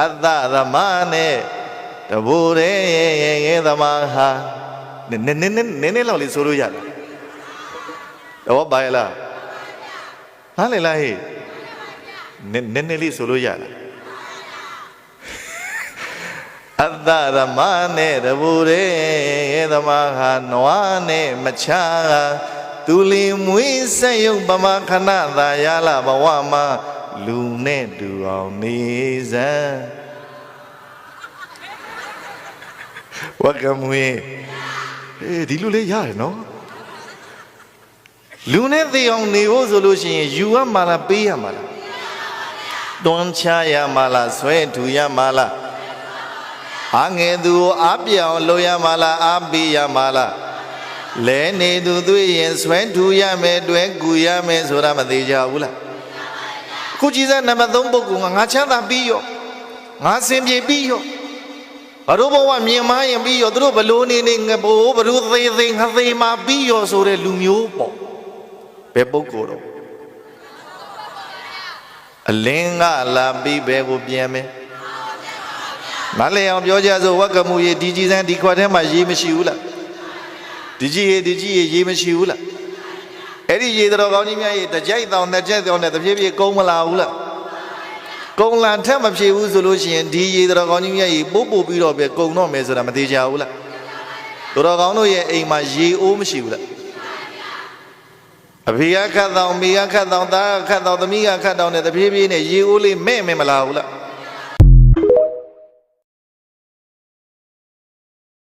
အတ္တသမနဲ့တဘူရဲရဲ့သမာဟာနည်းနည်းနည်းနည်းနည်းနည်းလောက်လေးဆိုလို့ရလားတော့ဘာလဲဟာလေလားဟေးနည်းနည်းနည်းလေးဆိုလို့ရလားအတ္တသမနဲ့တဘူရဲရဲ့သမာဟာနွားနဲ့မချာသူလီမွေးဆက်ယုံပမခဏသာရလာဘဝမှာ လူနဲ့တူအောင်နေစမ်းဝကမွေအေးဒီလူလေးရတယ်နော်လူနဲ့သိအောင်နေဖို့ဆိုလို့ရှိရင်ယူရမှာလားပေးရမှာလားတွန်းချရမှာလားဆွဲထူရမှာလားအငယ်သူကိုအားပြောင်လုပ်ရမှာလားအားပေးရမှာလားလဲနေသူသွေးရင်ဆွဲထူရမယ်တွဲကူရမယ်ဆိုတာမသေးကြဘူးလား ခုကြည်စနံပါတ်3ပုဂ္ဂိုလ်ကငါချမ်းသာပြီးရောငါစင်ပြေပြီးရောဘာလို့ဘဝမြင်မရင်ပြီးရောသူတို့ဘလို့နေနေငဘိုးဘလို့သေးသေးငသေးမှာပြီးရောဆိုတဲ့လူမျိုးပေါ့ဘယ်ပုဂ္ဂိုလ်တော့အလင်းကလာပြီးဘယ်ကိုပြန်မယ်မလဲအောင်ပြောကြဆိုဝက်ကမှုရေဒီကြီးစမ်းဒီခွက်ထဲမှာရေးမရှိဘူးလားဒီကြီးရေဒီကြီးရေရေးမရှိဘူးလား အဲ့ဒီရေတော်ကောင်းကြီးများရေတကြိုက်တောင်တစ်ကြိုက်တောင်နဲ့တပြေးပြေးကုန်းမလာဘူးလားကုန်းလာထက်မဖြေဘူးဆိုလို့ရှိရင်ဒီရေတော်ကောင်းကြီးများရေပို့ပို့ပြီးတော့ပဲကုန်းတော့မယ်ဆိုတာမသေးကြဘူးလားတော်ကောင်းတို့ရဲ့အိမ်မှာရေအိုးမရှိဘူးလားအဖေကခတ်တောင်မိကခတ်တောင်သားကခတ်တောင်သမီးကခတ်တောင်နဲ့တပြေးပြေးနဲ့ရေအိုးလေးမဲ့မင်မလာဘူးလား